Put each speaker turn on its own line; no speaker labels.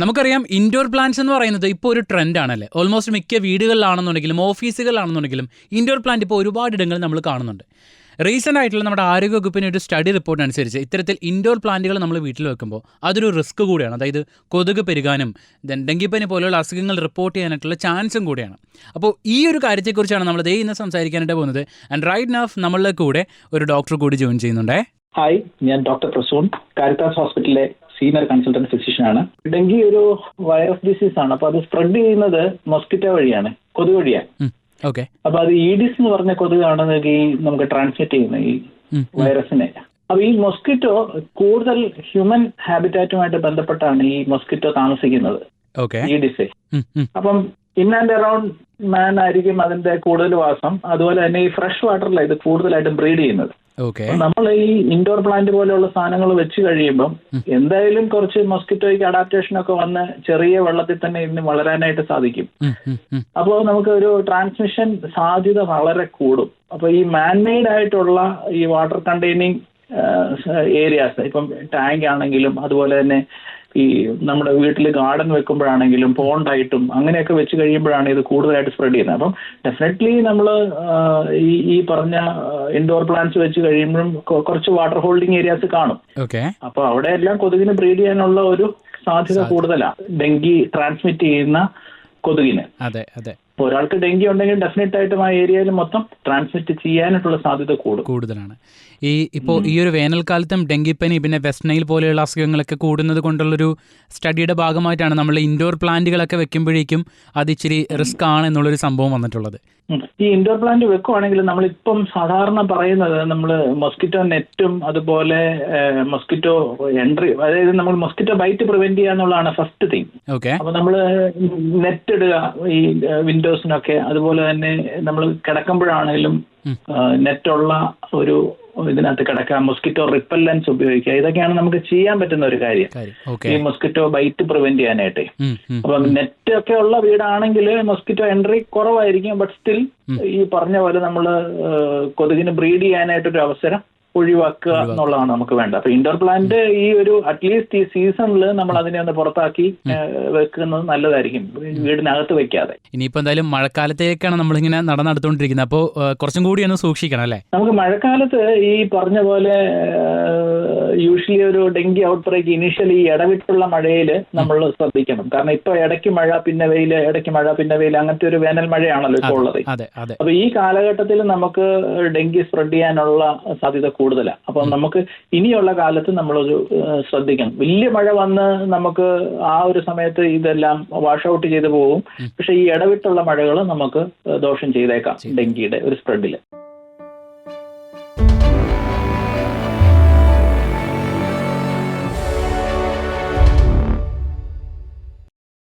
നമുക്കറിയാം indoor plants എന്ന് പറയുന്നത് ഇപ്പോൾ ഒരു ട്രെൻഡ് ആണല്ലേ? ഓൾമോസ്റ്റ് മിക്ക വീടുകളിലാണെന്നുണ്ടെങ്കിലും ഓഫീസുകളിലാണെന്നുണ്ടെങ്കിലും ഇൻഡോർ പ്ലാന്റ് ഇപ്പോൾ ഒരുപാട് ഇടങ്ങളിൽ നമ്മൾ കാണുന്നുണ്ട്. റീസെന്റ് ആയിട്ടുള്ള നമ്മുടെ ആരോഗ്യ ആരോഗ്യവകുപ്പിന് ഒരു സ്റ്റഡി റിപ്പോർട്ട് അനുസരിച്ച് ഇത്തരത്തിൽ ഇൻഡോർ പ്ലാന്റുകൾ നമ്മൾ വീട്ടിൽ വെക്കുമ്പോൾ അതൊരു റിസ്ക് കൂടിയാണ്. അതായത് കൊതുക് പെരുകാനും ദെൻ ഡെങ്കിപ്പനി പോലെയുള്ള അസുഖങ്ങൾ റിപ്പോർട്ട് ചെയ്യാനായിട്ടുള്ള ചാൻസും കൂടിയാണ്. അപ്പോൾ ഈ ഒരു കാര്യത്തെക്കുറിച്ചാണ് നമ്മൾ ദേ ഇന്ന് സംസാരിക്കാനായിട്ട് പോകുന്നത്. ആൻഡ് റൈറ്റ് നാഫ് നമ്മളുടെ കൂടെ ഒരു ഡോക്ടർ കൂടി ജോയിൻ ചെയ്യുന്നുണ്ടേ.
ഹായ് ഞാൻ ഡോക്ടർ പ്രസൂൺ കാരിത്താസ് ഹോസ്പിറ്റലിലെ സീനിയർ കൺസൾട്ടന്റ് ഫിസിഷ്യൻ ആണ്. ഡെങ്കി ഒരു വൈറസ് ഡിസീസ് ആണ്. അപ്പൊ അത് സ്പ്രെഡ് ചെയ്യുന്നത് മൊസ്കിറ്റോ വഴിയാണ് കൊതുക് വഴിയാണ്.
ഓക്കെ
അപ്പൊ അത് ഈഡിസ് എന്ന് പറഞ്ഞ കൊതുകാണ് ഈ നമുക്ക് ട്രാൻസ്മിറ്റ് ചെയ്യുന്നത് ഈ വൈറസിനെ അപ്പൊ ഈ മൊസ്കിറ്റോ കൂടുതൽ ഹ്യൂമൻ ഹാബിറ്റാറ്റുമായിട്ട് ബന്ധപ്പെട്ടാണ് ഈ മൊസ്കിറ്റോ താമസിക്കുന്നത്. ഈഡിസ് അപ്പം ഇൻ ആൻഡ് അറൌണ്ട് മാൻ ആയിരിക്കും അതിന്റെ കൂടുതൽ വാസം. അതുപോലെ തന്നെ ഈ ഫ്രഷ് വാട്ടറിലാണ് ഇത് കൂടുതലായിട്ടും ബ്രീഡ് ചെയ്യുന്നത്. നമ്മൾ ഈ ഇൻഡോർ പ്ലാന്റ് പോലെയുള്ള സാധനങ്ങൾ വെച്ച് കഴിയുമ്പം എന്തായാലും കുറച്ച് മസ്കിറ്റോയ്ക്ക് അഡാപ്റ്റേഷൻ ഒക്കെ വന്ന് ചെറിയ വെള്ളത്തിൽ തന്നെ ഇന്ന് വളരാനായിട്ട് സാധിക്കും. അപ്പോൾ നമുക്ക് ഒരു ട്രാൻസ്മിഷൻ സാധ്യത വളരെ കൂടും. അപ്പോൾ ഈ മാൻമെയ്ഡ് ആയിട്ടുള്ള ഈ വാട്ടർ കണ്ടെയ്നിങ് ഏരിയാസ് ഇപ്പം ടാങ്ക് ആണെങ്കിലും അതുപോലെ തന്നെ ഈ നമ്മുടെ വീട്ടിൽ ഗാർഡൻ വെക്കുമ്പോഴാണെങ്കിലും പോണ്ടായിട്ടും അങ്ങനെയൊക്കെ വെച്ച് കഴിയുമ്പോഴാണ് ഇത് കൂടുതലായിട്ട് സ്പ്രെഡ് ചെയ്യുന്നത്. അപ്പം ഡെഫിനറ്റ്ലി നമ്മൾ ഈ ഈ പറഞ്ഞ ഇൻഡോർ പ്ലാന്റ്സ് വെച്ച് കഴിയുമ്പോഴും കുറച്ച് വാട്ടർ ഹോൾഡിംഗ് ഏരിയാസ് കാണും.
ഓക്കെ
അപ്പൊ അവിടെ എല്ലാം കൊതുകിന് ബ്രീഡ് ചെയ്യാനുള്ള ഒരു സാധ്യത കൂടുതലാണ് ഡെങ്കി ട്രാൻസ്മിറ്റ് ചെയ്യുന്ന കൊതുകിന്.
അതെ അതെ.
അപ്പൊ ഒരാൾക്ക് ഡെങ്കി ഉണ്ടെങ്കിൽ ഡെഫിനറ്റ് ആയിട്ടും ആ ഏരിയയിൽ മൊത്തം ട്രാൻസ്മിറ്റ് ചെയ്യാനായിട്ടുള്ള സാധ്യത കൂടും.
കൂടുതലാണ്. ഈ ഇപ്പോൾ ഈ ഒരു വേനൽക്കാലത്തും ഡെങ്കിപ്പനി പിന്നെ വെസ്റ്റ് നൈൽ പോലെയുള്ള അസുഖങ്ങളൊക്കെ കൂടുന്നത് കൊണ്ടുള്ളൊരു സ്റ്റഡിയുടെ ഭാഗമായിട്ടാണ് നമ്മൾ ഇൻഡോർ പ്ലാന്റുകളൊക്കെ വെക്കുമ്പോഴേക്കും അത് ഇച്ചിരി റിസ്ക് ആണ് എന്നുള്ളൊരു സംഭവം വന്നിട്ടുള്ളത്.
ഈ ഇൻഡോർ പ്ലാന്റ് വെക്കുവാണെങ്കിൽ നമ്മളിപ്പം സാധാരണ പറയുന്നത് നമ്മൾ മൊസ്കിറ്റോ നെറ്റും അതുപോലെ മൊസ്കിറ്റോ എൻട്രി അതായത് നമ്മൾ മൊസ്കിറ്റോ ബൈറ്റ് പ്രിവെന്റ് ചെയ്യുക എന്നുള്ളതാണ് ഫസ്റ്റ് തിങ്
ഓക്കെ
അപ്പൊ നമ്മൾ നെറ്റ് ഇടുക ഈ വിൻഡോസിനൊക്കെ അതുപോലെ തന്നെ നമ്മൾ കിടക്കുമ്പോഴാണെങ്കിലും നെറ്റുള്ള ഒരു ഇതിനകത്ത് കിടക്കുക മൊസ്കിറ്റോ റിപ്പല്ലൻസ് ഉപയോഗിക്കുക. ഇതൊക്കെയാണ് നമുക്ക് ചെയ്യാൻ പറ്റുന്ന ഒരു കാര്യം. ഈ മൊസ്കിറ്റോ ബൈറ്റ് പ്രിവെന്റ് ചെയ്യാനായിട്ട്. അപ്പൊ നെറ്റ് ഒക്കെ ഉള്ള വീടാണെങ്കിൽ മൊസ്കിറ്റോ എൻട്രി കുറവായിരിക്കും ബട്ട് സ്റ്റിൽ ഈ പറഞ്ഞ പോലെ നമ്മൾ കൊതുകിന് ബ്രീഡ് ചെയ്യാനായിട്ടൊരു അവസരം ഒഴിവാക്കുക എന്നുള്ളതാണ് നമുക്ക് വേണ്ടത്. അപ്പൊ ഇൻഡോർ പ്ലാന്റ് ഈ ഒരു അറ്റ്ലീസ്റ്റ് ഈ സീസണിൽ നമ്മൾ അതിനെ ഒന്ന് പുറത്താക്കി വെക്കുന്നത് നല്ലതായിരിക്കും. വീടിനകത്ത് വെക്കാതെ.
ഇനിയിപ്പോ എന്തായാലും മഴക്കാലത്തേക്കാണ് നമ്മളിങ്ങനെ നടന്നെടുത്തോണ്ടിരിക്കുന്നത്. അപ്പോൾ കുറച്ചും കൂടി ഒന്ന് സൂക്ഷിക്കണം അല്ലേ?
നമുക്ക് മഴക്കാലത്ത് ഈ പറഞ്ഞ പോലെ യൂഷ്വലി ഒരു ഡെങ്കി ഔട്ട് ബ്രേക്ക് ഇനീഷ്യലി ഈ ഇടവിട്ടുള്ള മഴയിൽ നമ്മൾ ശ്രദ്ധിക്കണം. കാരണം ഇപ്പൊ ഇടയ്ക്ക് മഴ പിന്നെ വെയിൽ ഇടയ്ക്ക് മഴ പിന്നെ വെയിൽ അങ്ങനത്തെ ഒരു വേനൽ മഴയാണല്ലോ ഇപ്പോൾ ഉള്ളത്. അപ്പൊ ഈ കാലഘട്ടത്തിൽ നമുക്ക് ഡെങ്കി സ്പ്രെഡ് ചെയ്യാനുള്ള സാധ്യത കൂടുതലാണ് അപ്പൊ നമുക്ക് ഇനിയുള്ള കാലത്ത് നമ്മളൊരു ശ്രദ്ധിക്കണം. വലിയ മഴ വന്ന് നമുക്ക് ആ ഒരു സമയത്ത് ഇതെല്ലാം വാഷ് ഔട്ട് ചെയ്തു പോകും. പക്ഷെ ഈ ഇടവിട്ടുള്ള മഴകൾ നമുക്ക് ദോഷം ചെയ്തേക്കാം ഡെങ്കിയുടെ ഒരു സ്പ്രെഡിൽ